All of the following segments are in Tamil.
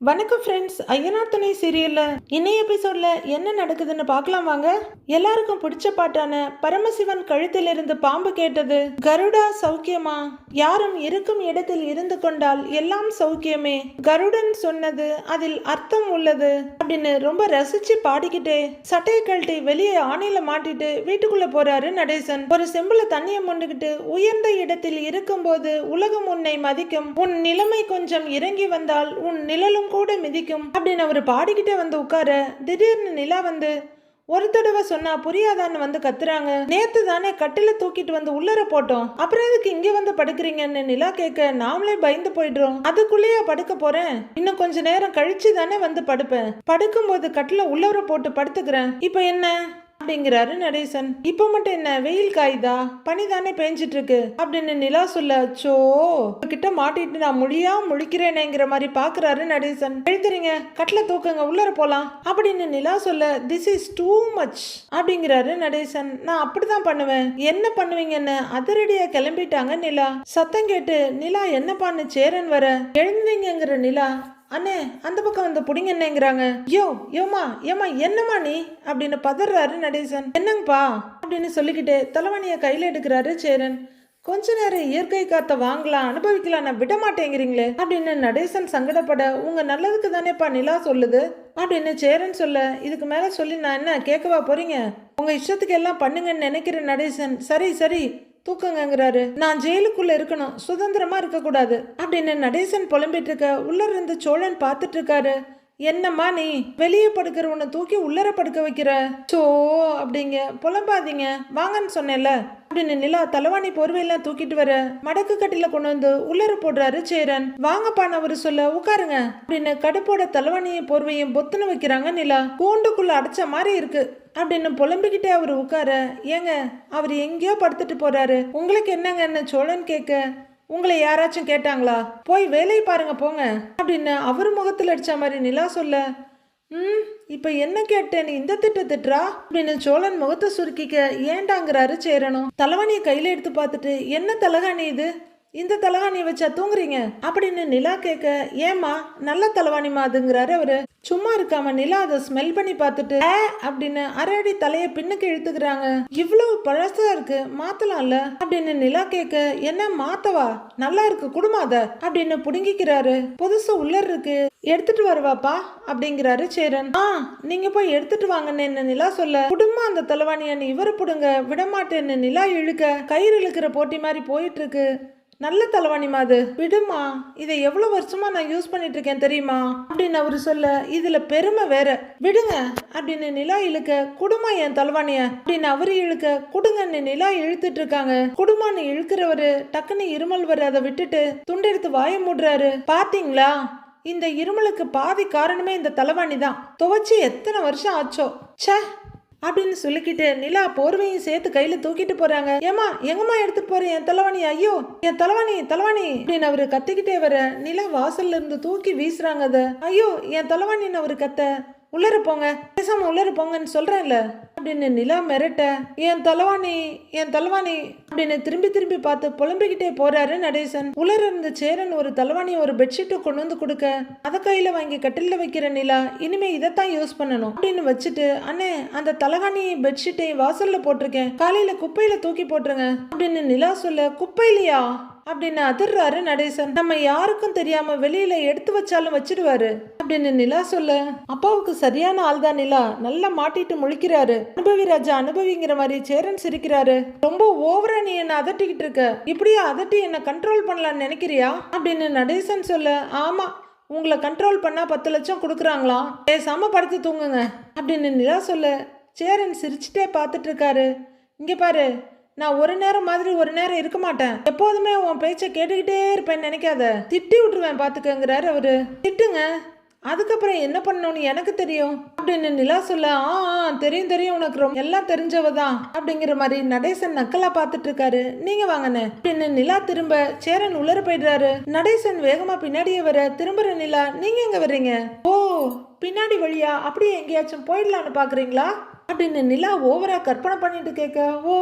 வணக்கம் ஃப்ரெண்ட்ஸ் ஐயனார் துணை சீரியலில் இன்னைய எபிசோடில் என்ன நடக்குதுன்னு பார்க்கலாம் வாங்க. எல்லாருக்கும் பிடிச்ச பாட்டான பரமசிவன் கழுத்திலிருந்து பாம்பு கேட்டது. கருடா சௌக்கியமா? யாரும் இருக்கும் இடத்தில் இருந்து கொண்டால் எல்லாம் சௌக்கியமே. கருடன் சொன்னது அதில் அர்த்தம் உள்ளது. அப்படின்னு ரொம்ப ரசிச்சு பாடிக்கிட்டே சட்டையை கழட்டி வெளியே ஆணையில மாட்டிட்டு வீட்டுக்குள்ள போறாரு நடேசன். ஒரு செம்புல தண்ணியை முண்டுகிட்டு உயர்ந்த இடத்தில் இருக்கும்போது உலகம் உன்னை மதிக்கும். உன் நிலைமை கொஞ்சம் இறங்கி வந்தால் உன் நிழலும் கூட மிதிக்கும். அப்படின்னு அவர் பாடிக்கிட்டே வந்து உட்கார திடீர்னு நிலா வந்து ஒரு தடவை சொன்னா புரியாதான்னு வந்து கத்துறாங்க. நேத்து தானே கட்டில தூக்கிட்டு வந்து உள்ளர போட்டோம். அப்புறம் எதுக்கு இங்க வந்து படுக்கிறீங்கன்னு நிலா கேட்க நாமளே பயந்து போயிடுறோம். அதுக்குள்ளேயே படுக்க போறேன்? இன்னும் கொஞ்ச நேரம் கழிச்சு தானே வந்து படுப்பேன். படுக்கும்போது கட்டில உள்ளர போட்டு படுத்துக்கிறேன். இப்போ என்ன? அப்படிங்கிறாரு நடேசன். இப்போ மட்டும் என்ன? வெயில் காயுதா? பனி தானே பேஞ்சிட்டு இருக்கு அப்படின்னு நிலா சொல்ல சோ கிட்ட மாட்டிட்டு நான் முழியா முழிக்கிறேனேங்கிற மாதிரி பாக்குறாரு நடேசன். எழுத்துறீங்க கட்டில தூக்குங்க உள்ளர போலாம். அப்படின்னு நிலா சொல்ல திஸ் இஸ் டூ மச் அப்படிங்கிறாரு நடேசன். நான் அப்படிதான் பண்ணுவேன். என்ன பண்ணுவீங்கன்னு? அதிரடியா கிளம்பிட்டாங்க நிலா. சத்தம் கேட்டு நிலா என்ன பண்ணு? சேரன் வர. எழுந்தீங்கிற நிலா அண்ணே அந்த பக்கம் வந்து புடிங்க என்னங்கிறாங்க யோ யோமா ஏமா என்னம்மா நீ? அப்படின்னு பதறாரு நடேசன். என்னங்கப்பா? அப்படின்னு சொல்லிக்கிட்டு தலைவணியை கையில் எடுக்கிறாரு சேரன். கொஞ்ச நேரம் இயற்கை காத்த வாங்கலாம் அனுபவிக்கலாம் நான் விட மாட்டேங்கிறீங்களே அப்படின்னு நடேசன் சங்கடப்பட உங்க நல்லதுக்கு தானேப்பா நிலா சொல்லுது? அப்படின்னு சேரன் சொல்ல இதுக்கு மேல சொல்லி நான் என்ன கேட்கவா போறீங்க? உங்க இஷ்டத்துக்கு எல்லாம் பண்ணுங்கன்னு நினைக்கிற நடேசன். சரி சரி தூக்குங்கிறாரு நான் ஜெயிலுக்குள்ள இருக்கணும். சுதந்திரமா இருக்க கூடாது அப்படின்னு நடேசன் புலம்பிட்டு இருக்க உள்ள இருந்து சோழன் பார்த்துட்டு இருக்காரு. என்னம்மா நீ வெளியே படுக்கிறவனை தூக்கி உள்ளர படுக்க வைக்கிற? சோ அப்படிங்க. புலம்பாதீங்க. வாங்கன்னு சொன்னேன்ல. அப்படின்னு நிலா தலைவாணி போர்வையெல்லாம் தூக்கிட்டு வர மடக்கு கட்டில கொண்டு வந்து உள்ளர போடுறாரு சேரன். வாங்கப்பான்னு அவரு சொல்ல உட்காருங்க. அப்படின்னு கடுப்போட தலவாணியும் போர்வையும் பொத்துன்னு வைக்கிறாங்க நிலா. கூண்டுக்குள்ள அடைச்ச மாதிரி இருக்கு. அப்படின்னு புலம்பிக்கிட்டே அவர் உட்கார ஏங்க அவர் எங்கேயோ படுத்துட்டு போறாரு. உங்களுக்கு என்னங்கன்னு சோழன் கேட்க உங்களை யாராச்சும் கேட்டாங்களா? போய் வேலையை பாருங்க போங்க. அப்படின்னு அவர் முகத்தில் அடிச்ச மாதிரி நிலா சொல்ல ம் இப்போ என்ன கேட்டேன்? இந்த திட்ட திட்டுறா? அப்படின்னு சோழன் முகத்தை சுருக்கிக்க ஏண்டாங்கிறாரு சேரணும். தலைவனியை கையில் எடுத்து பார்த்துட்டு என்ன தலகாணி இது? இந்த தலவாணி வச்சா தூங்குறீங்க? அப்படின்னு நிலா கேட்க ஏமா நல்ல தலவாணிமா அதுங்கிறாரு அவரு. சும்மா இருக்காம நிலா அதை ஸ்மெல் பண்ணி பார்த்துட்டு அப்படின்னு அரை அடி தலைய பின்னுக்கு இழுத்துக்கிறாங்க. இவ்வளவு பழசா இருக்கு மாத்தலாம்ல? அப்படின்னு நிலா கேட்க என்ன மாத்தவா? நல்லா இருக்கு குடுமாத அப்படின்னு புடுங்கிக்கிறாரு. புதுசு உள்ளர் இருக்கு எடுத்துட்டு வருவாப்பா அப்படிங்கிறாரு சேரன். ஆ நீங்க போய் எடுத்துட்டு வாங்கன்னு நிலா சொல்ல குடும்பம் அந்த தலைவாணியன்னு இவரை புடுங்க விடமாட்டேன்னு நிலா இழுக்க கயிறு இழுக்கிற போட்டி மாதிரி போயிட்டு இருக்கு. நல்ல தலைவாணிமா அது. விடுமா இதை எவ்வளவு வருஷமா நான் யூஸ் பண்ணிட்டு இருக்கேன் தெரியுமா? அப்படின்னு அவரு சொல்ல இதுல பெருமை வேற. விடுங்க அப்படின்னு நிலா இழுக்க குடுமா என் தலைவாணிய அப்படின்னு அவரு இழுக்க குடுங்கன்னு நிலா இழுத்துட்டு இருக்காங்க குடுமான்னு இழுக்கிறவரு டக்குன்னு இருமல் வர அதை விட்டுட்டு துண்டெடுத்து வாய மூடுறாரு. பாத்தீங்களா? இந்த இருமலுக்கு பாதி காரணமே இந்த தலைவாணி தான். துவைச்சி எத்தனை வருஷம் ஆச்சோ? ச்சே அப்படின்னு சொல்லிக்கிட்டு நிலா போர்வையும் சேர்த்து கையில தூக்கிட்டு போறாங்க. ஏமா எங்கம்மா எடுத்துட்டு போறேன் என் தலைவாணி ஐயோ என் தலைவாணி தலைவாணி அப்படின்னு அவரு கத்திக்கிட்டே வர நிலா வாசல்ல இருந்து தூக்கி வீசுறாங்க அத. ஐயோ என் தலைவாணின்னு அவரு கத்த. உள்ளர போங்க பேசாம உள்ளர போங்கன்னு சொல்றேன்ல. அப்படின்னு நிலா மிரட்ட என் தலைவாணி என் தலைவாணி அப்படின்னு திரும்பி திரும்பி பார்த்து புலம்பிக்கிட்டே போறாரு நடேசன். உலர் இருந்த சேரன் ஒரு தலைவாணி ஒரு பெட்ஷீட்டை கொண்டு வந்து கொடுக்க அதை கையில வாங்கி கட்டில வைக்கிற நிலா இனிமே இதைத்தான் யூஸ் பண்ணணும் அப்படின்னு வச்சுட்டு அண்ணே அந்த தலைவாணி பெட்ஷீட்டை வாசல்ல போட்டிருக்கேன். காலையில குப்பையில தூக்கி போட்டுருங்க அப்படின்னு நிலா சொல்ல குப்பையிலையா அப்படின்னு அதிர்றாரு நடேசன். நம்ம யாருக்கும் தெரியாம வெளியில எடுத்து வச்சாலும் வச்சிடுவாரு. அப்படின்னு நிலா சொல்ல அப்பாவுக்கு சரியான ஆள் தான் நிலா. நல்லா மாட்டிட்டு முழிக்கிறாரு. அனுபவி ராஜா அனுபவிங்கிற மாதிரி சேரன் சிரிக்கிறாரு. ரொம்ப ஓவரா நீ என்ன அதட்டிக்கிட்டு இருக்க. இப்படியா அதட்டி என்ன கண்ட்ரோல் பண்ணலாம்னு நினைக்கிறியா? அப்படின்னு நடேசன் சொல்ல ஆமா உங்களை கண்ட்ரோல் பண்ணா பத்து லட்சம் கொடுக்குறாங்களாம் பேசாம படுத்து தூங்குங்க. அப்படின்னு நிலா சொல்ல சேரன் சிரிச்சுட்டே பார்த்துட்டு இருக்காரு. இங்க பாரு நான் ஒரு நேரம் மாதிரி ஒரு நேரம் இருக்க மாட்டேன். எப்போதுமே உன் பேச்சை கேட்டுக்கிட்டே இருப்பேன்னு நினைக்காத. திட்டி விட்டுருவேன் பாத்துக்கங்கிறாரு அவரு. திட்டுங்க. அதுக்கப்புறம் என்ன பண்ணணும்னு எனக்கு தெரியும். அப்படின்னு நிலா சொல்ல ஆ ஆ, தெரியும் தெரியும். உனக்கு ரொம்ப எல்லாம் தெரிஞ்சவ தான் அப்படிங்கிற மாதிரி நடேசன் நக்கலா பார்த்துட்டு இருக்காரு நீங்க வாங்கண்ணே. அப்படின்னு நிலா திரும்ப சேரன் உள்ளர போயிடுறாரு. நடேசன் வேகமா பின்னாடியே வர திரும்புற நிலா. நீங்க எங்க வர்றீங்க? ஓ பின்னாடி வழியா? அப்படியே எங்கேயாச்சும் போயிடலான்னு பாக்குறீங்களா? அப்படின்னு நிலா ஓவரா கற்பனை பண்ணிட்டு கேட்க ஓ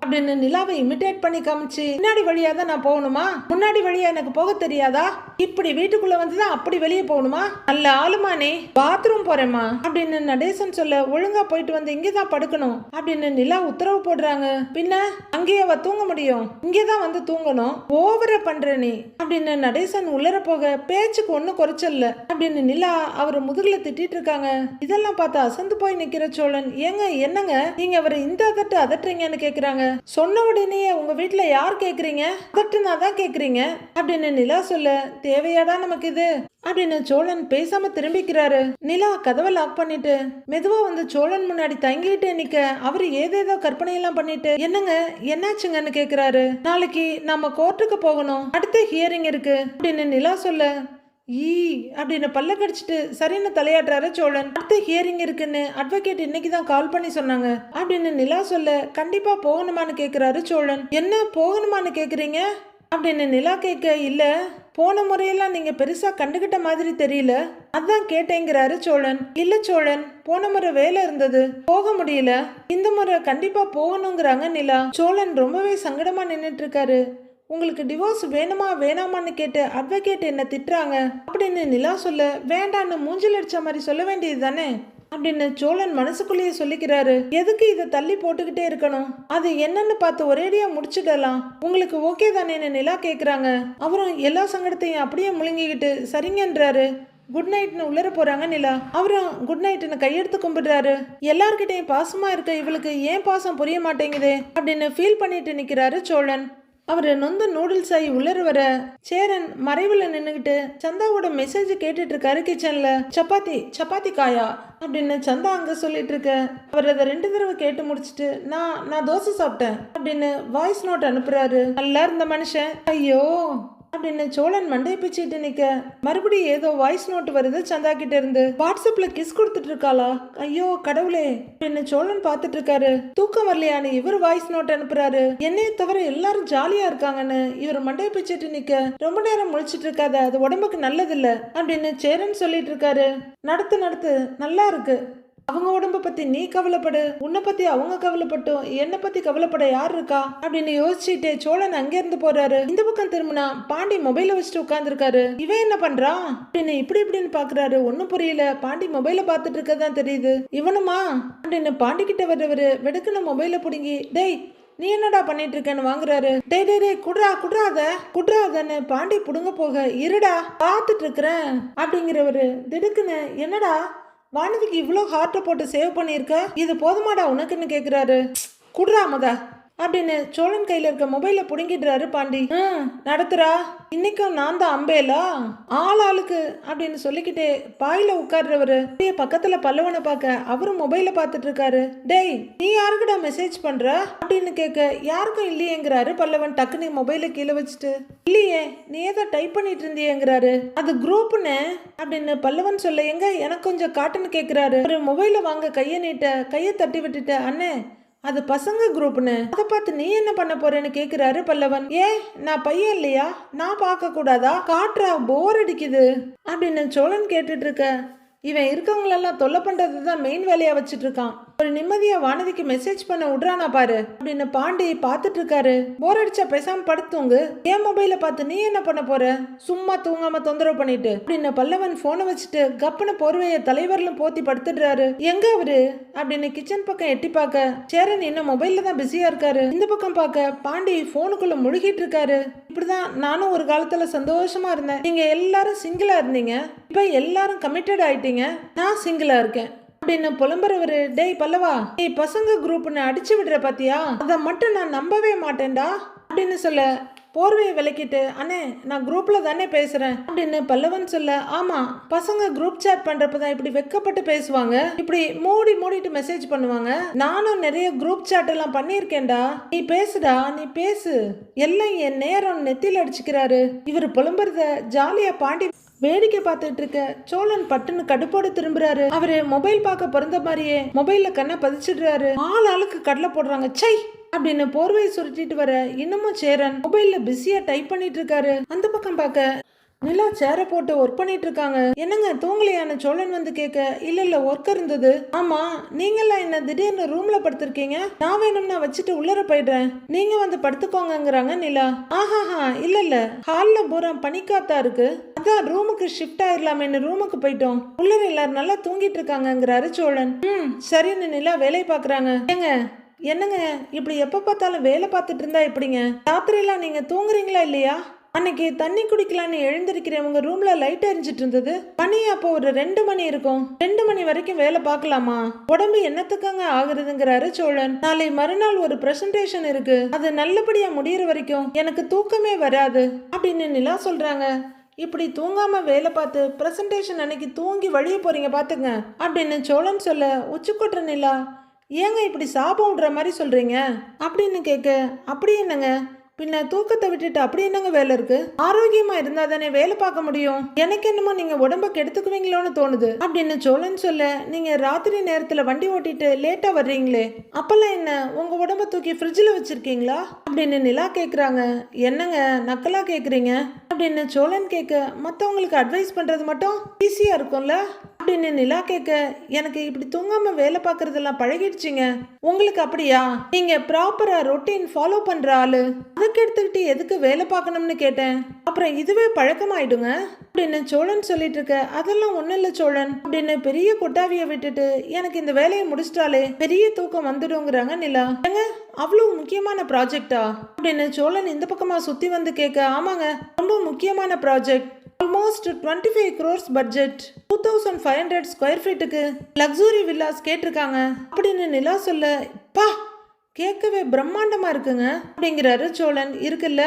அப்படின்னு நிலாவை இமிட்டேட் பண்ணி காமிச்சு பின்னாடி வழியா தான் நான் போகணுமா? முன்னாடி வழியா எனக்கு போக தெரியாதா? இப்படி வீட்டுக்குள்ள வந்துதான் அப்படி வெளியே போகணுமா? நல்ல ஆளுமா நீ. பாத்ரூம் போறேம்மா. அப்படின்னு நடேசன் சொல்ல ஒழுங்கா போயிட்டு வந்து இங்கதான் படுக்கணும். அப்படின்னு நிலா உத்தரவு போடுறாங்க. பின்ன அங்கேயே அவ தூங்க முடியும். இங்கேதான் வந்து தூங்கணும். ஓவர பண்ற நீ. அப்படின்னு நடேசன் உள்ளர போக பேச்சுக்கு ஒன்னும் குறைச்சல்ல. அப்படின்னு நிலா அவர் முதுகுல திட்டிட்டு இருக்காங்க. இதெல்லாம் பார்த்து அசந்து போய் நிக்கிற சோழன் ஏங்க என்னங்க? நீங்க அவரை இந்த அதட்டு அதட்டுறீங்கன்னு கேக்குறாங்க. சொன்ன உடனே உங்க வீட்டுல யார் கேக்குறீங்க? அதட்டுனா தான் கேக்குறீங்க. அப்படின்னு நிலா சொல்ல தேவையாடா நமக்கு இது அப்படின்னு சோழன் பேசாம திரும்பிக்கிறாரு. நிலா கதவை லாக் பண்ணிட்டு மெதுவா வந்து சோழன் முன்னாடி தங்கிட்டு நிக்க அவர் ஏதேதோ கற்பனை எல்லாம் பண்ணிட்டு என்னங்க என்னாச்சுங்கன்னு கேக்குறாரு. நாளைக்கு நம்ம கோர்ட்டுக்கு போகணும். அடுத்த ஹியரிங் இருக்கு. அப்படின்னு நிலா சொல்ல ஈ அப்படின்னு பல்ல கடிச்சிட்டு சரின்னு தலையாடுறாரு சோழன். அடுத்த ஹியரிங் இருக்குன்னு அட்வொகேட் இன்னைக்கு தான் கால் பண்ணி சொன்னாங்க. அப்படின்னு நிலா சொல்ல கண்டிப்பா போகணுமான்னு கேக்குறாரு சோழன். என்ன போகணுமான்னு கேக்குறீங்க? அப்படின்னு நிலா கேட்க இல்லை. போன முறையெல்லாம் நீங்க பெருசா கண்டுகிட்ட மாதிரி தெரியல? அதான் கேட்டேங்கிறாரு சோழன். இல்ல சோழன் போன முறை வேலை இருந்தது. போக முடியல. இந்த முறை கண்டிப்பா போகணுங்கிறாங்க நிலா. சோழன் ரொம்பவே சங்கடமா நின்னுட்டு இருக்காரு உங்களுக்கு டிவோர்ஸ் வேணுமா வேணாமான்னு கேட்டு அட்வொகேட் என்ன திட்டுறாங்க. அப்படின்னு நிலா சொல்ல வேண்டான்னு மூஞ்சில் அடிச்ச மாதிரி சொல்ல வேண்டியது தானே அப்படின்னு சோழன் மனசுக்குள்ளேயே சொல்லிக்கிறாரு. எதுக்கு இதை தள்ளி போட்டுக்கிட்டே இருக்கணும்? அது என்னன்னு பார்த்து ஒரேடியா முடிச்சிடலாம் உங்களுக்கு ஓகே தானேன்னு நிலா கேட்குறாங்க அவரும் எல்லா சங்கடத்தையும் அப்படியே முழுங்கிக்கிட்டு சரிங்கன்றாரு குட் நைட்னு உள்ளர போறாங்க நிலா. அவரும் குட் நைட்னு கையெடுத்து கும்பிடுறாரு. எல்லார்கிட்டையும் பாசமா இருக்க இவளுக்கு ஏன் பாசம் புரிய மாட்டேங்குதே? அப்படின்னு ஃபீல் பண்ணிட்டு நிக்கிறாரு சோழன். அவர் நொந்த நூடுல்ஸ் ஆகி உள்ளர வர சேரன் மறைவில் நின்றுக்கிட்டு சந்தாவோட மெசேஜ் கேட்டுட்டு இருக்காரு கிச்சன்ல சப்பாத்தி சப்பாத்தி காயா அப்படின்னு சந்தா அங்க சொல்லிட்டு இருக்க. அவர் அதை ரெண்டு தடவை கேட்டு முடிச்சிட்டு நான் நான் தோசை சாப்பிட்டேன் அப்படின்னு வாய்ஸ் நோட் அனுப்புறாரு. நல்லா இருந்த மனுஷன். ஐயோ. அப்படின்னு சோழன் மண்டையை பிச்சுட்டு நிக்க? மறுபடியும் ஏதோ வாய்ஸ் நோட் வருது சந்தா கிட்ட இருந்து வாட்ஸ்அப்ல கிஸ் கொடுத்துட்டு இருக்காளா? ஐயோ கடவுளே. அப்படின்னு சோழன் பாத்துட்டு இருக்காரு? தூக்கம் வரலையான்னு இவர் வாய்ஸ் நோட் அனுப்புறாரு. என்னைய தவிர எல்லாரும் ஜாலியா இருக்காங்கன்னு இவர் மண்டையை பிச்சுட்டு நிக்க. ரொம்ப நேரம் முழிச்சிட்டு இருக்காத அது உடம்புக்கு நல்லதில்ல. அப்படின்னு சேரன் சொல்லிட்டு இருக்காரு. நடத்து நடத்து. நல்லா இருக்கு. அவங்க உடம்ப பத்தி நீ கவலைப்படு உன்னை பத்தி அவங்க கவலைப்பட்டும் என்னை பத்தி கவலைப்பட யார் இருக்கா? அப்படின்னு யோசிச்சுட்டு சோழன் அங்க இருந்து போறாரு. இந்த பக்கம் திரும்பினா பாண்டி மொபைல வச்சுட்டு உட்காந்துருக்காரு இவன் என்ன பண்றான் அப்படின்னு இப்படி இப்படின்னு பாக்குறாரு. ஒன்னும் புரியல. பாண்டி மொபைல பாத்துட்டு இருக்கதான் தெரியுது. இவனுமா? அப்படின்னு பாண்டி கிட்ட வர்றவரு வெடுக்குன மொபைல புடுங்கி டேய் நீ என்னடா பண்ணிட்டு இருக்கேன்னு வாங்குறாரு. டேய் டே டே குட்ரா குடுறாத குடுறாதன்னு பாண்டி புடுங்க போக இருடா பார்த்துட்டு இருக்கிறேன். அப்படிங்கிறவரு திடுக்குன்னு என்னடா? வானதிக்கு இவ்வளோ ஹார்ட்டை போட்டு சேவ் பண்ணியிருக்க? இது போதுமாடா உனக்குன்னு கேட்குறாரு குடுறா அப்படின்னு சோழன் கையில் இருக்க மொபைல புடுங்கிடுறாரு பாண்டி. நடத்துறா. இன்னைக்கும் நான் தான் அம்பேலா? ஆள் ஆளுக்கு அப்படின்னு சொல்லிக்கிட்டே பாயில உட்கார்றவரு. பக்கத்துல பல்லவனை பார்க்க அவரும் மொபைல பார்த்துட்டு இருக்காரு டேய் நீ யாருக்குடா மெசேஜ் பண்ற? அப்படின்னு கேட்க யாருக்கும் இல்லையேங்கிறாரு பல்லவன் டக்குன்னு மொபைல கீழே வச்சுட்டு. இல்லையே நீ ஏதோ டைப் பண்ணிட்டு இருந்தியேங்கிறாரு. அது குரூப்னு அப்படின்னு பல்லவன் சொல்ல எங்க எனக்கு கொஞ்சம் காட்டுன்னு கேட்கிறாரு ஒரு மொபைல வாங்க கையை நீட்ட கையை தட்டி விட்டுட்ட அண்ணே அது பசங்க குரூப்னு. அதை பார்த்து நீ என்ன பண்ண போறேன்னு கேக்குறாரு பல்லவன். ஏ நான் பையன் இல்லையா? நான் பார்க்க கூடாதா? காற்றா போர் அடிக்குது. அப்படின்னு சோழன் கேட்டுட்டு இருக்க. இவன் இருக்கவங்களெல்லாம் தொல்லை பண்றது தான் மெயின் வேலையா வச்சுட்டு இருக்கான். ஒரு நிம்மதியா வானதிக்கு மெசேஜ் பண்ண விடுறானா பாரு அப்படின்னு பாண்டி பாத்துட்டு இருக்காரு. போர் அடிச்சா பேசாம படுத்துங்க என் மொபைல பார்த்து நீ என்ன பண்ண போற? சும்மா தூங்காம தொந்தரவு பண்ணிட்டு அப்படின்னு பல்லவன் போனை வச்சுட்டு கப்புன போர்வைய தலைவரிலும் போத்தி படுத்துடுறாரு. எங்க அவரு? அப்படின்னு கிச்சன் பக்கம் எட்டி பார்க்க சேரன் இன்னும் மொபைல்ல தான் பிஸியா இருக்காரு. இந்த பக்கம் பார்க்க பாண்டி போனுக்குள்ள முழுகிட்டு இருக்காரு. இப்படிதான் நானும் ஒரு காலத்துல சந்தோஷமா இருந்தேன். நீங்க எல்லாரும் சிங்கிளா இருந்தீங்க. இப்ப எல்லாரும் கமிட்டட் ஆயிட்டீங்க. நான் சிங்கிளா இருக்கேன். அப்படின்னு புலம்புறவரு டேய் பல்லவா நீ பசங்க குரூப்னு அடிச்சு விடுற பாத்தியா? அதை மட்டும் நான் நம்பவே மாட்டேன்டா அப்படின்னு சொல்ல போர்வையை விளக்கிட்டு அண்ணே நான் குரூப்ல தானே பேசுறேன் அப்படின்னு பல்லவன் சொல்ல ஆமா பசங்க குரூப் சேட் பண்றப்பதான் இப்படி வெக்கப்பட்டு பேசுவாங்க. இப்படி மூடி மூடிட்டு மெசேஜ் பண்ணுவாங்க. நானும் நிறைய குரூப் சேட் எல்லாம் பண்ணியிருக்கேன்டா. நீ பேசுடா நீ பேசு. எல்லாம் என் நேரம் நெத்தியில் அடிச்சுக்கிறாரு. இவர் புலம்புறத ஜாலியா பாண்டி வேடிக்கை பார்த்துட்டு இருக்க. சோழன் பட்டுன்னு கடுப்போட திரும்புறாரு. அவரு மொபைல் பார்க்க பிறந்த மாதிரியே மொபைல்ல கண்ணை பதிச்சிடுறாரு. ஆள் ஆளுக்கு கடலை போடுறாங்க. சை அப்படின்னு போர்வையை சுருட்டிட்டு வர இன்னமும் சேரன் மொபைல்ல பிஸியா டைப் பண்ணிட்டு இருக்காரு. அந்த பக்கம் பார்க்க நிலா சேரை போட்டு ஒர்க் பண்ணிட்டு இருக்காங்க என்னங்க தூங்கலையான சோழன் வந்து கேட்க இல்ல இல்ல ஒர்க் இருந்தது. ஆமா நீங்கெல்லாம் என்ன திடீர்னு ரூம்ல படுத்திருக்கீங்க? நான் வேணும்னா வச்சுட்டு உள்ளர போயிடுறேன். நீங்க வந்து படுத்துக்கோங்கங்கிறாங்க நிலா. ஆஹாஹா இல்ல இல்ல. ஹால்ல பூரா பனிக்காத்தா இருக்கு. அதான் ரூமுக்கு ஷிஃப்ட் ஆயிரலாமேன்னு ரூமுக்கு போயிட்டோம். உள்ளர எல்லாரும் நல்லா தூங்கிட்டு இருக்காங்கிறாரு சோழன். ம் சரின்னு நிலா வேலையை பாக்குறாங்க. ஏங்க என்னங்க? இப்படி எப்ப பார்த்தாலும் வேலை பார்த்துட்டு இருந்தா எப்படிங்க? ராத்திரிலாம் நீங்க தூங்குறீங்களா இல்லையா? அன்னைக்கு தண்ணி குடிக்கலான்னு எழுந்திருக்கிறேன் ரூம்ல லைட் எரிஞ்சிட்டு இருந்தது. மணி அப்போ ஒரு ரெண்டு மணி இருக்கும். ரெண்டு மணி வரைக்கும் வேலை பார்க்கலாமா? உடம்பு என்னத்துக்காங்க ஆகுறதுங்கிறாரு சோழன். நாளை மறுநாள் ஒரு பிரசன்டேஷன் இருக்கு. அது நல்லபடியா முடியிற வரைக்கும் எனக்கு தூக்கமே வராது அப்படின்னு நிலா சொல்றாங்க. இப்படி தூங்காம வேலை பார்த்து பிரசன்டேஷன் அன்னைக்கு தூங்கி வழிய போறீங்க பாத்துங்க அப்படின்னு சோழன் சொல்ல உச்சிக்கொட்டுற நிலா ஏங்க இப்படி சாபம் விடுற மாதிரி சொல்றீங்க? அப்படின்னு கேட்க அப்படி என்னங்க? பின்ன தூக்கத்தை விட்டுட்டு அப்படி என்னங்க வேலை இருக்கு? ஆரோக்கியமா இருந்தா தானே வேலை பார்க்க முடியும்? எனக்கு என்னமோ நீங்க உடம்ப கெடுத்துக்குவீங்களோன்னு தோணுது. அப்படின்னு சோழன் சொல்ல நீங்க ராத்திரி நேரத்துல வண்டி ஓட்டிட்டு லேட்டா வர்றீங்களே அப்பெல்லாம் என்ன உங்க உடம்ப தூக்கி ஃப்ரிட்ஜில் வச்சிருக்கீங்களா? அப்படின்னு நிலா கேக்குறாங்க. என்னங்க நக்கலா கேக்குறீங்க? அப்படின்னு சோழன் கேட்க மற்றவங்களுக்கு அட்வைஸ் பண்றது மட்டும் ஈஸியா இருக்கும்ல? அப்படின்னு நிலா கேட்க எனக்கு இப்படி தூங்காம வேலை பார்க்கறதெல்லாம் பழகிடுச்சிங்க. உங்களுக்கு அப்படியா? நீங்க ப்ராப்பரா ரொட்டீன் ஃபாலோ பண்ற ஆளு. அதுக்கு எடுத்துக்கிட்டு எதுக்கு வேலை பார்க்கணும்னு கேட்டேன். அப்புறம் இதுவே பழக்கமாயிடுங்க. அப்படின்னு சோழன் சொல்லிட்டு இருக்க அதெல்லாம் ஒண்ணும் இல்ல சோழன். அப்படின்னு பெரிய கொட்டாவிய விட்டுட்டு எனக்கு இந்த வேலையை முடிச்சிட்டாலே பெரிய தூக்கம் வந்துடுங்கிறாங்க நிலா. ஏங்க அவ்வளவு முக்கியமான ப்ராஜெக்டா அப்படின்னு சோழன் இந்த பக்கமா சுத்தி வந்து கேட்க ஆமாங்க ரொம்ப முக்கியமான project almost twenty five crores budget two thousand five hundred square ஃபீட்டுக்கு luxury villas கேட்டிருக்காங்க. அப்படின்னு நிலா சொல்ல பா கேட்கவே பிரம்மாண்டமாக இருக்குங்க அப்படிங்கிறாரு சோழன். இருக்குல்ல?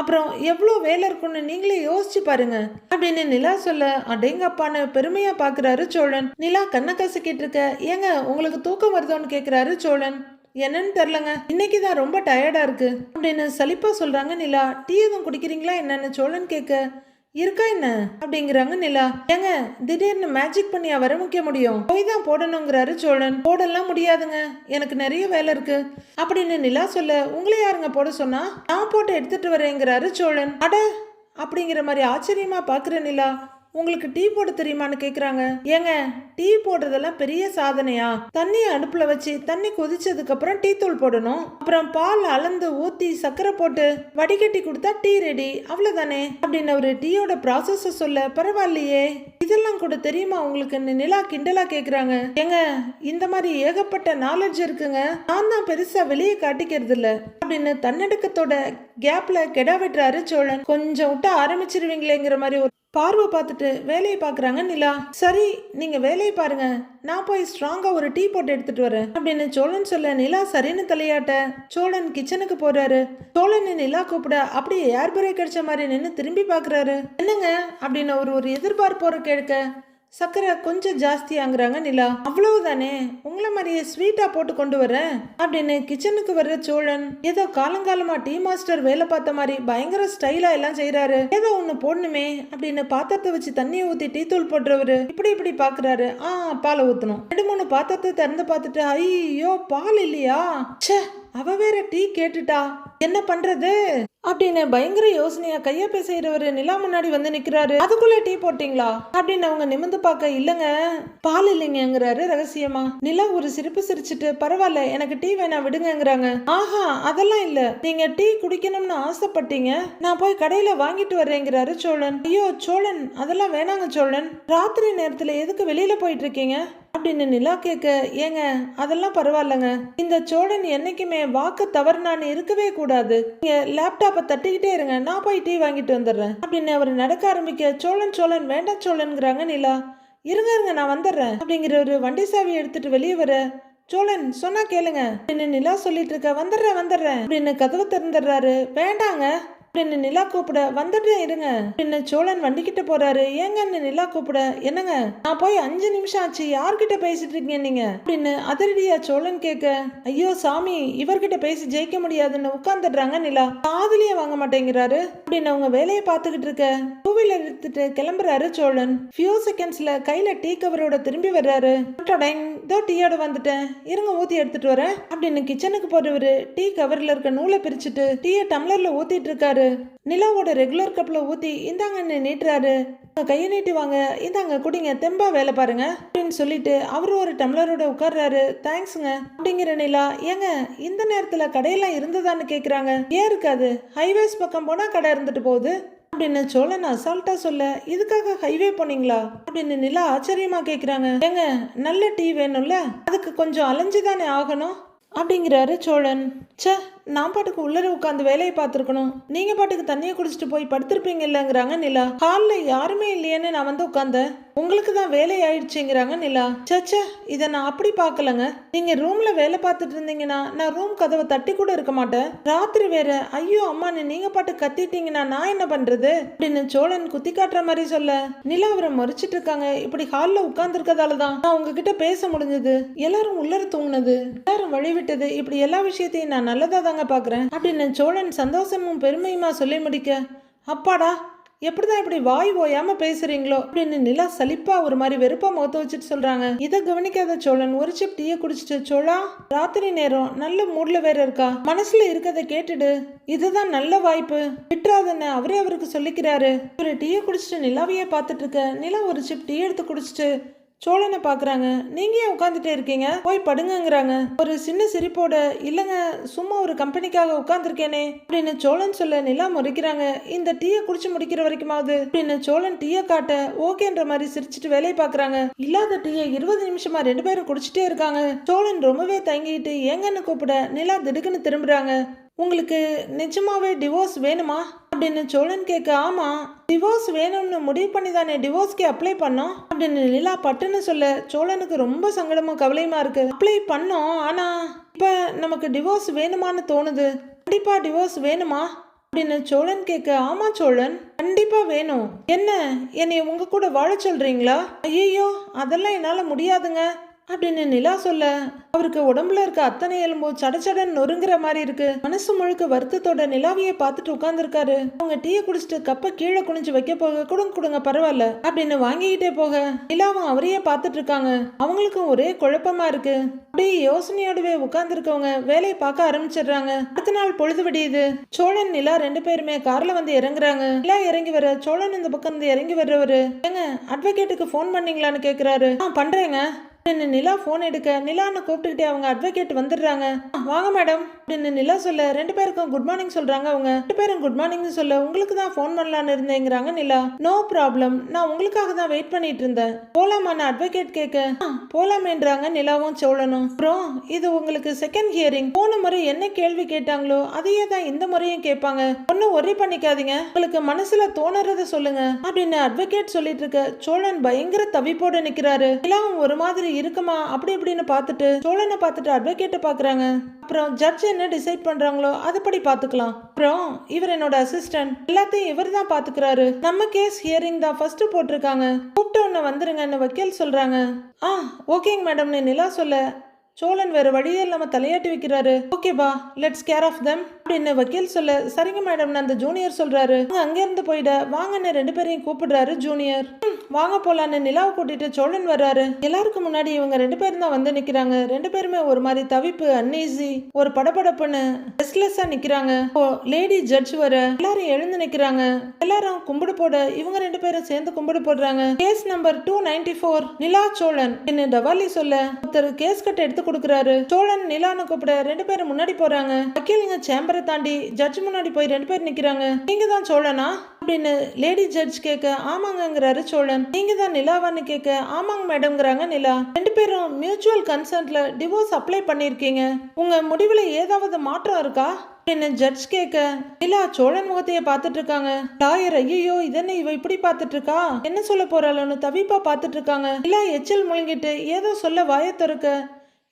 அப்புறம் எவ்வளோ வேலை இருக்கும்னு நீங்களே யோசிச்சு பாருங்க அப்படின்னு நிலா சொல்ல அடேங்கப்பான்னு பெருமையா பாக்குறாரு சோழன். நிலா கண்ணை கசக்கிட்டு இருக்க ஏங்க உங்களுக்கு தூக்கம் வருதோன்னு கேட்குறாரு சோழன். என்னன்னு தெரிலங்க இன்னைக்கு தான் ரொம்ப டயர்டாக இருக்கு அப்படின்னு சலிப்பாக சொல்கிறாங்க நிலா. டீ எதுவும் குடிக்கிறீங்களா என்னன்னு? சோழன் கேட்க இருக்கா என்ன? அப்படிங்கிறாங்க நிலா. ஏங்க திடீர்னு மேஜிக் பண்ணியா வர வைக்க முடியும்? போய் தான் போடணுங்கிறாரு சோழன். போடலாம் முடியாதுங்க. எனக்கு நிறைய வேலை இருக்கு. அப்படின்னு நிலா சொல்ல உங்களை யாருங்க போட சொன்னா? நான் போட்டு எடுத்துட்டு வரேங்கிறாரு சோழன். அட! அப்படிங்கிற மாதிரி ஆச்சரியமா பாக்குற நிலா. உங்களுக்கு டீ போட தெரியுமான்னு கேக்குறாங்க. ஏங்க டீ போடுறதெல்லாம் பெரிய சாதனையா? தண்ணியை அடுப்புல வச்சு தண்ணி கொதிச்சதுக்கு அப்புறம் டீ தூள் போடணும். அப்புறம் பால் அளந்து ஊத்தி சக்கரை போட்டு வடிகட்டி கொடுத்தா டீ ரெடி. அவ்வளவுதானே? அப்படின்னு ஒரு டீயோட ப்ராசஸ சொல்ல பரவாயில்லையே. இதெல்லாம் கூட தெரியுமா உங்களுக்கு நிலா கிண்டலா கேக்குறாங்க. ஏங்க இந்த மாதிரி ஏகப்பட்ட நாலேஜ் இருக்குங்க. நான் தான் பெருசா வெளியே காட்டிக்கிறது இல்ல. அப்படின்னு தன்னடக்கத்தோட கேப்ல கெடா வெட்டுறாரு சோழன். கொஞ்சம் விட்டு ஆரம்பிச்சிருவீங்களேங்கிற மாதிரி ஒரு பார்வை பார்த்துட்டு வேலையை பார்க்குறாங்க நிலா. சரி நீங்கள் வேலையை பாருங்க. நான் போய் ஸ்ட்ராங்காக ஒரு டீ போட்டு எடுத்துட்டு வரேன் அப்படின்னு சோழன் சொல்ல நிலா சரின்னு தலையாட்ட. சோழன் கிச்சனுக்கு போறாரு. சோழன் நிலா கூப்பிட அப்படியே ஏர் பிரேக் அடிச்ச மாதிரி நின்று திரும்பி பார்க்குறாரு. என்னங்க? அப்படின்னு ஒரு ஒரு எதிர்பார்ப்போரை கேட்க சக்கரை கொஞ்சம் ஜாஸ்தியாங்கிறாங்க நிலா. அவ்வளவுதானே? உங்களை மாதிரியே ஸ்வீட்டா போட்டு கொண்டு வரேன் அப்படின்னு கிச்சனுக்கு வர்ற சோழன் ஏதோ காலங்காலமா டீ மாஸ்டர் வேலை பார்த்த மாதிரி பயங்கர ஸ்டைலா எல்லாம் செய்யறாரு ஏதோ ஒண்ணு போடணுமே அப்படின்னு பாத்திரத்தை வச்சு தண்ணியை ஊத்தி டீ தூள் போடுறவரு இப்படி இப்படி பாக்குறாரு. ஆ பாலை ஊத்தணும். ரெண்டு மூணு பாத்திரத்தை திறந்து பார்த்துட்டு ஐயோ பால் இல்லையா? ச்சே அவ வேற டீ கேட்டுட்டா. என்ன பண்றது? அப்படின்னு பயங்கர யோசனையா கைய பேசுறவர் நிலா முன்னாடி வந்து நிக்கிறாரு. அதுக்குள்ள டீ போட்டீங்களா? அப்படின்னு அவங்க நிமிந்து பார்க்க இல்லங்க பால் இல்லைங்கங்கிறாரு ரகசியமா. நிலா ஒரு சிரிப்பு சிரிச்சிட்டு பரவாயில்ல எனக்கு டீ வேணா விடுங்கங்கிறாங்க. ஆஹா அதெல்லாம் இல்ல. நீங்க டீ குடிக்கணும்னு ஆசைப்பட்டீங்க. நான் போய் கடையில வாங்கிட்டு வரேங்கிறாரு சோழன். ஐயோ சோழன் அதெல்லாம் வேணாங்க சோழன். ராத்திரி நேரத்துல எதுக்கு வெளியில போயிட்டு இருக்கீங்க? அப்படின்னு நிலா கேட்க ஏங்க அதெல்லாம் பரவாயில்லங்க. இந்த சோழன் என்னைக்குமே வாக்கு தவறுனான்னு இருக்கவே கூடாது. நீங்க லேப்டாப்பை தட்டிக்கிட்டே இருங்க. நான் போய் டீ வாங்கிட்டு வந்துடுறேன். அப்படின்னு அவர் நடக்க ஆரம்பிக்க சோழன் சோழன் வேண்டாம் சோழனுங்கிறாங்க நிலா. இருங்க இருங்க நான் வந்துடுறேன். அப்படிங்கிற ஒரு வண்டி சாவி எடுத்துட்டு வெளியே வர சோழன் சொன்னா கேளுங்க. அப்படின்னு நிலா சொல்லிட்டு இருக்க வந்துடுறேன் வந்துடுறேன். அப்படின்னு கதவை திறந்துடுறாரு. வேண்டாங்க. அப்படின்னு நிலா கூப்பிட வந்துட்டேன் இருங்க. அப்படின்னு சோழன் வண்டிக்கிட்ட போறாரு. ஏங்கன்னு நிலா கூப்பிட? என்னங்க? நான் போய் அஞ்சு நிமிஷம் ஆச்சு. யார்கிட்ட பேசிட்டு இருக்கீங்க நீங்க? அப்படின்னு அதிரடியா சோழன் கேட்க ஐயோ சாமி இவர்கிட்ட பேசி ஜெயிக்க முடியாதுன்னு உட்காந்துடுறாங்க நிலா. காதலியே வாங்க மாட்டேங்கிறாரு. அப்படின்னு அவங்க வேலையை பார்த்துக்கிட்டு இருக்க டூ வீலர் எடுத்துட்டு கிளம்புறாரு சோழன். ஃபியூ செகண்ட்ஸ்ல கையில டீ கவரோட திரும்பி வர்றாரு. இதோ டீயோட வந்துட்டேன் இருங்க ஊத்தி எடுத்துட்டு வரேன் அப்படின்னு கிச்சனுக்கு போறவரு டீ கவர்ல இருக்க நூலை பிரிச்சுட்டு டீயை டம்ளர்ல ஊத்திட்டு இருக்காரு நிலாவோட ரெகுலர் கப்பில் ஊற்றி இந்தாங்கன்னு நீட்டுறாரு. கையை நீட்டி வாங்க. இந்தாங்க குடிங்க. தெம்பா வேலை பாருங்க. அப்படின்னு சொல்லிட்டு அவரு ஒரு டம்ளரோட உட்கார்றாரு. தேங்க்ஸுங்க அப்படிங்கிற நிலா ஏங்க இந்த நேரத்துல கடையெல்லாம் இருந்ததான்னு கேக்குறாங்க. ஏன் இருக்காது? ஹைவேஸ் பக்கம் போனா கடை இருந்துட்டு போகுது. அப்படின்னு சோழன் அசால்ட்டா சொல்ல இதுக்காக ஹைவே போனீங்களா? அப்படின்னு நிலா ஆச்சரியமா கேக்குறாங்க. ஏங்க நல்ல டீ வேணும்ல? அதுக்கு கொஞ்சம் அலைஞ்சுதானே ஆகணும்? அப்படிங்கிறாரு சோழன். ச்சே நான் பாட்டுக்கு உள்ளர உட்காந்து வேலையை பார்த்துருக்கணும். நீங்க பாட்டுக்கு தண்ணியை குடிச்சிட்டு போய் படுத்திருப்பீங்க இல்லைங்கிறாங்க நிலா. ஹாலில் யாருமே இல்லையேன்னு நான் வந்து உட்காந்தேன் உங்களுக்கு தான் வேலை ஆயிடுச்சுங்கிறாங்க நிலா சச்சே இதை நான் அப்படி பார்க்கலங்க. நீங்க ரூம்ல வேலை பார்த்துட்டு இருந்தீங்கன்னா நான் ரூம் கதவை தட்டி கூட இருக்க மாட்டேன். ராத்திரி வேற ஐயோ அம்மான்னு நீங்க பாட்டு கத்திட்டீங்கன்னா நான் என்ன பண்றது? அப்படின்னு சோழன் குத்தி காட்டுற மாதிரி சொல்ல. நிலா அவரை மறிச்சிட்டு இருக்காங்க. இப்படி ஹாலில் உட்கார்ந்துருக்கதால தான் நான் உங்ககிட்ட பேச முடிஞ்சது. எல்லாரும் உள்ளர தூங்கினது. எல்லாரும் வழிவிட்டது. இப்படி எல்லா விஷயத்தையும் நான் நல்லதா தாங்க பாக்குறேன். அப்படின்னு சோழன் சந்தோஷமும் பெருமையுமா சொல்லி முடிக்க? அப்பாடா எப்படிதான் இப்படி வாய் ஓயாம பேசுறீங்களோ? அப்படின்னு நிலா சலிப்பா ஒரு மாதிரி வெறுப்பா முகத்த வச்சுட்டு சொல்றாங்க. இதை கவனிக்காத சோழன் ஒரு சிப் டீயை குடிச்சிட்டு சோழா ராத்திரி நேரம் நல்ல மூட்ல வேற இருக்கா? மனசுல இருக்கதை கேட்டுடு. இதுதான் நல்ல வாய்ப்பு. விட்டுறாதுன்னு அவரே அவருக்கு சொல்லிக்கிறாரு. ஒரு டீயை குடிச்சிட்டு நிலாவையே பார்த்துட்டு இருக்க நிலா ஒரு சிப் டீ எடுத்து குடிச்சிட்டு சோழனை பார்க்குறாங்க நீங்கள் ஏன் உட்காந்துட்டே இருக்கீங்க? போய் படுங்கங்கிறாங்க. ஒரு சின்ன சிரிப்போட இல்லைங்க சும்மா ஒரு கம்பெனிக்காக உட்காந்துருக்கேனே அப்படின்னு சோழன் சொல்ல நிலா முறைக்கிறாங்க. இந்த டீயை குடிச்சு முடிக்கிற வரைக்குமாவது? அப்படின்னு சோழன் டீயை காட்ட ஓகேன்ற மாதிரி சிரிச்சிட்டு வேலையை பார்க்குறாங்க இல்லாத டீயை இருபது நிமிஷமா ரெண்டு பேரும் குடிச்சிட்டே இருக்காங்க. சோழன் ரொம்பவே தங்கிட்டு ஏங்கன்னு கூப்பிட நிலா திடுக்குன்னு திரும்புறாங்க. உங்களுக்கு நிஜமாவே டிவோர்ஸ் வேணுமா? அப்படின்னு சோழன் கேட்க ஆமா டிவோர்ஸ் வேணும்னு முடிவு பண்ணி தானே டிவோர்ஸ்க்கு அப்ளை பண்ணோம்? அப்படின்னு நிலா பட்டுன்னு சொல்ல சோழனுக்கு ரொம்ப சங்கடமும் கவலையுமா இருக்கு. அப்ளை பண்ணோம் ஆனா இப்ப நமக்கு டிவோர்ஸ் வேணுமான்னு தோணுது. கண்டிப்பா டிவோர்ஸ் வேணுமா? அப்படின்னு சோழன் கேட்க ஆமா சோழன் கண்டிப்பா வேணும். என்ன என்னை உங்க கூட வாழ சொல்றீங்களா? ஐயோ அதெல்லாம் என்னால முடியாதுங்க. அப்படின்னு நிலா சொல்ல அவருக்கு உடம்புல இருக்க அத்தனை எலும்போ சடச்சடன் நொறுங்குற மாதிரி இருக்கு. மனசு முழுக்க வருத்தத்தோட நிலாவையே பார்த்துட்டு உட்காந்துருக்காரு அவங்க டீயை குடிச்சிட்டு கப்பை கீழே குனிஞ்சு வைக்க போக கொடுங்க கொடுங்க பரவாயில்ல அப்படின்னு வாங்கிக்கிட்டே போக நிலாவும் அவரையே பார்த்துட்டு இருக்காங்க. அவங்களுக்கும் ஒரே குழப்பமா இருக்கு. அப்படியே யோசனையோடவே உட்கார்ந்துருக்கவங்க வேலையை பார்க்க ஆரம்பிச்சிடுறாங்க. அடுத்த நாள் பொழுது விடியுது. சோழன் நிலா ரெண்டு பேருமே கார்ல வந்து இறங்குறாங்க. நிலா இறங்கி வர சோழன் இந்த பக்கம் இருந்து இறங்கி வர்றவரு. ஏங்க அட்வொகேட்டுக்கு ஃபோன் பண்ணீங்களான்னு கேக்குறாரு. ஆ பண்றேங்க. நிலா ஃபோன் எடுக்க. நிலான்னு கூப்பிட்டுக்கிட்டே அவங்க அட்வொகேட் வந்துடுறாங்க. வாங்க மேடம் அப்படின்னு நிலா சொல்ல ரெண்டு பேருக்கும் குட் மார்னிங் சொல்றாங்க அவங்க. ரெண்டு பேரும் குட் மார்னிங் சொல்ல உங்களுக்கு தான் ஃபோன் பண்ணலான்னு இருந்தேங்கிறாங்க நிலா. நோ ப்ராப்ளம் நான் உங்களுக்காக தான் வெயிட் பண்ணிட்டு இருந்தேன். போலாமான்னு அட்வொகேட் கேட்க போலாமேன்றாங்க நிலாவும் சோழனும். அப்புறம் இது உங்களுக்கு செகண்ட் ஹியரிங் போன முறை என்ன கேள்வி கேட்டாங்களோ அதையே தான் இந்த முறையும் கேட்பாங்க. ஒன்னும் ஒரே பண்ணிக்காதீங்க. உங்களுக்கு மனசுல தோணுறத சொல்லுங்க. அப்படின்னு அட்வொகேட் சொல்லிட்டு இருக்க சோழன் பயங்கர தவிப்போட நிக்கிறாரு. நிலாவும் ஒரு மாதிரி இருக்குமா? அப்படி இப்படின்னு பார்த்துட்டு சோழனை பார்த்துட்டு அட்வொகேட்டை பாக்குறாங்க அப்புறம் ஜட்ஜ் என்ன டிசைட் பண்றாங்களோ அதுபடி பார்த்துக்கலாம். அப்புறம் இவர் என்னோட அசிஸ்டன்ட் எல்லாத்தையும் இவர் தான் பாத்துக்கிறாரு நம்ம கேஸ் ஹியரிங் தான் ஃபர்ஸ்ட் போட்டிருக்காங்க. கூப்பிட்ட உன்ன வந்துருங்கன்னு வக்கீல் சொல்றாங்க. ஆ ஓகேங்க மேடம்னு நிலா சொல்ல சோழன் வேற வழியே இல்லாம தலையாட்டி வைக்கிறாரு. ஓகேபா லெட்ஸ் கேர் ஆஃப் தம் அப்படின்னு வக்கீல் சொல்ல சரிங்க மேடம் அந்த ஜூனியர் சொல்றாரு. அங்க இருந்து போயிட. வாங்கன்னு ரெண்டு பேரையும் கூப்பிடுறாரு ஜூனியர் வாங்க போலான்னு நிலாவை கூட்டிட்டு சோழன் வர்றாரு. எல்லாருக்கும் முன்னாடி இவங்க ரெண்டு பேரும் தான் வந்து நிக்கிறாங்க. ரெண்டு பேருமே ஒரு மாதிரி தவிப்பு அன்ஈசி ஒரு படபடப்புன்னு ரெஸ்ட்லெஸ்ஸா நிக்கிறாங்க. ஓ லேடி ஜட்ஜ் வர எல்லாரும் எழுந்து நிக்கிறாங்க. எல்லாரும் கும்பிடு போட இவங்க ரெண்டு பேரும் சேர்ந்து கும்பிடு போடுறாங்க. Case number two ninety four Nila Cholan. என்ன டவாலி சொல்ல? ஒருத்தர் கேஸ் கட்ட எடுத்து கொடுக்குறாரு. சோழன் நிலான்னு கூப்பிட ரெண்டு பேரும் முன்னாடி போறாங்க. வக்கீலுங்க சேம்பரை தாண்டி ஜட்ஜ் முன்னாடி போய் ரெண்டு பேர் நிக்கிறாங்க. நீங்க தான் சோழனா? அப்படின்னு லேடி ஜட்ஜ் கேட்க ஆமாங்கங்கிறாரு சோழன். நீங்க தான் நிலாவான்னு கேட்க ஆமாங்க மேடம்ங்கிறாங்க நிலா. ரெண்டு பேரும் மியூச்சுவல் கன்சென்ட்ல டிவோர்ஸ் அப்ளை பண்ணிருக்கீங்க. உங்க முடிவுல ஏதாவது மாற்றம் இருக்கா? என்ன ஜட்ஜ் கேட்க நிலா சோழன் முகத்தையே பார்த்துட்டு இருக்காங்க டாயர் ஐயோ இதென்ன இவ இப்படி பார்த்துட்டு இருக்கா என்ன சொல்ல போறாளோன்னு தவிப்பா பார்த்துட்டு இருக்காங்க நிலா எச்சல் முழுங்கிட்டு ஏதோ சொல்ல வாய திறக்க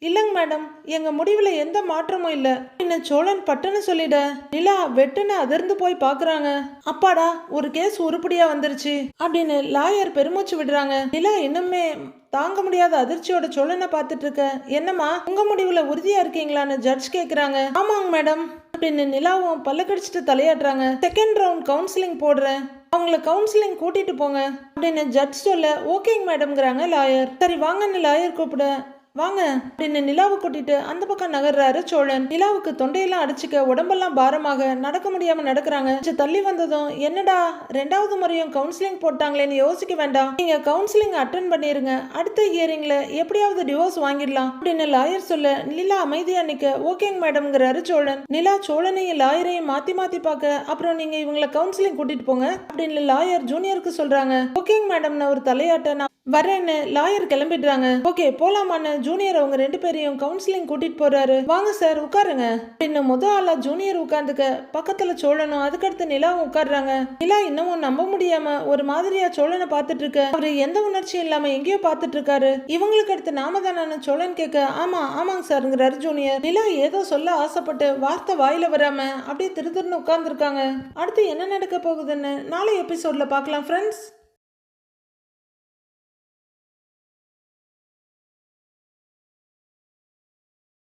இல்லைங்க மேடம் எங்க முடிவுல எந்த மாற்றமும் இல்ல. என்ன சோழன் பட்டுன்னு சொல்லிட நிலா வெட்டுன்னு அதிர்ந்து போய் பாக்குறாங்க. அப்பாடா ஒரு கேஸ் உருப்படியா வந்துருச்சு. அப்படின்னு லாயர் பெருமூச்சு விடுறாங்க. நிலா இன்னுமே தாங்க முடியாத அதிர்ச்சியோட சோழனை பார்த்துட்டு இருக்க. என்னம்மா உங்க முடிவுல உறுதியா இருக்கீங்களான்னு ஜட்ஜ் கேக்குறாங்க. ஆமாங்க மேடம் அப்படின்னு நிலாவும் பல்லக்கடிச்சிட்டு தலையாடுறாங்க தலையாட்டுறாங்க. செகண்ட் ரவுண்ட் கவுன்சிலிங் போடுறேன். அவங்கள கவுன்சிலிங் கூட்டிட்டு போங்க அப்படின்னு ஜட்ஜ் சொல்ல ஓகேங்க மேடம்ங்கிறாங்க லாயர். சரி வாங்கன்னு லாயர் கூப்பிட வாங்க. அப்படின்னு நிலாவை கூட்டிட்டு அந்த பக்கம் நகர்றாரு சோழன். நிலாவுக்கு தொண்டையெல்லாம் அடிச்சுக்க உடம்பெல்லாம் பாரமாக நடக்க முடியாம நடக்கிறாங்க. கொஞ்சம் தள்ளி வந்ததும் என்னடா ரெண்டாவது முறையும் கவுன்சிலிங் போட்டாங்களேன்னு யோசிக்க வேண்டாம். நீங்க கவுன்சிலிங் அட்டன் பண்ணிருங்க. அடுத்த இயரிங்ல எப்படியாவது டிவோர்ஸ் வாங்கிடலாம். அப்படின்னு லாயர் சொல்ல நிலா அமைதியா நிக்க. ஓகேங்க மேடம்ங்கிறாரு சோழன். நிலா சோழனையும் லாயரையும் மாத்தி மாத்தி பார்க்க அப்புறம் நீங்க இவங்களை கவுன்சிலிங் கூட்டிட்டு போங்க. அப்படின்னு லாயர் ஜூனியருக்கு சொல்றாங்க. ஓகேங்க மேடம்னு ஒரு தலையாட்ட நான் வரேன்னு லாயர் கிளம்பிடுறாங்க. ஓகே போலாமான்னு ஜூனியர் அவங்க ரெண்டு பேரையும் கவுன்சிலிங் கூட்டிட்டு போறாரு. வாங்க சார் உட்காருங்க. அப்படின்னு முத ஆளா ஜூனியர் உட்காந்துக்க பக்கத்துல சோழனும் அதுக்கடுத்து நிலாவும் உட்காடுறாங்க நிலா இன்னமும் நம்ப முடியாம ஒரு மாதிரியா சோழனை பார்த்துட்டு இருக்க அவரு எந்த உணர்ச்சியும் இல்லாம எங்கேயோ பார்த்துட்டு இருக்காரு இவங்களுக்கு அடுத்து நாம தானு சோழன் கேட்க ஆமா ஆமாங்க சார்ங்கிறாரு ஜூனியர் நிலா ஏதோ சொல்ல ஆசைப்பட்டு வார்த்தை வாயில வராம அப்படியே திரு திருன்னு உட்கார்ந்துருக்காங்க. அடுத்து என்ன நடக்க போகுதுன்னு நாளை எபிசோட்ல பார்க்கலாம் ஃப்ரெண்ட்ஸ்